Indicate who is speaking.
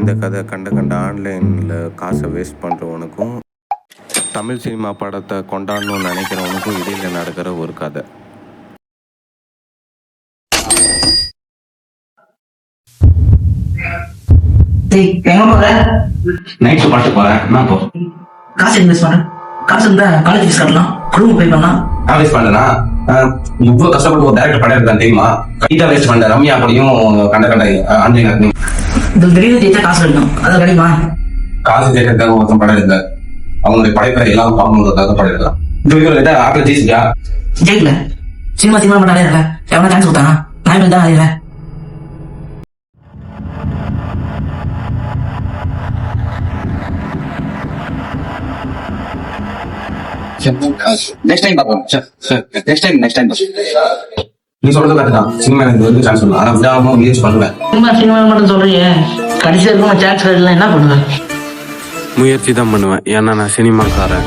Speaker 1: இந்த கதை கண்ட கண்ட ஆன்லைனில் காசை வேஸ்ட் பண்ணுறவனுக்கும் தமிழ் சினிமா படத்தை கொண்டாடணும்னு நினைக்கிறவனுக்கும் இடையில் நடக்கிற ஒரு கதை.
Speaker 2: நைட் பாட்டு போறேன். என்ன போ.
Speaker 3: காசு இன்வெஸ்ட் பண்ண. காசு இருந்தா காலேஜ் ஃபீஸ் கட்டலாம். குடும்பம் பே பண்ணலாம்.
Speaker 2: நான் வேஸ்ட் பண்ணலனா இவ்வளவு கஷ்டப்பட்டு ஒரு டேரக்டர் படம் எடுத்தான் தெரியுமா? கைட்டா வேஸ்ட் பண்ண ரம்யா அப்படியும் கண்ட கண்ட ஆஞ்சலினா
Speaker 3: இதுல திடீர்னு ஜெயிச்சா காசு கிடைக்கும் அது கிடைக்குமா
Speaker 2: காசு தேட்டருக்காக ஒருத்தன் படம் எடுத்தார் அவங்களுடைய படைப்பில் எல்லாம் பார்க்கணுன்றதுக்காக படம் எடுக்கலாம் இது வரைக்கும் கேட்டா ஆப்பிள் ஜெயிச்சியா
Speaker 3: ஜெயிக்கல. சினிமா சினிமா மட்டும் அடையல எவனா சான்ஸ் கொடுத்தானா? நான் தான் அடையல
Speaker 4: நெக்ஸ்ட் டைம் பார்ப்போம். நெக்ஸ்ட் டைம் நெக்ஸ்ட் டைம்
Speaker 2: நீ சொல்றது கரெக்ட் தான் சினிமா எனக்கு வந்து சான்ஸ் சொல்லலாம் ஆனா விடாம முயற்சி பண்ணுவேன்.
Speaker 3: சினிமா சினிமா மட்டும் சொல்றீங்க கடைசி வரைக்கும் சான்ஸ் கிடைக்கல என்ன பண்ணுவேன்?
Speaker 1: முயற்சி தான் பண்ணுவேன். ஏன்னா நான் சினிமாக்காரன்.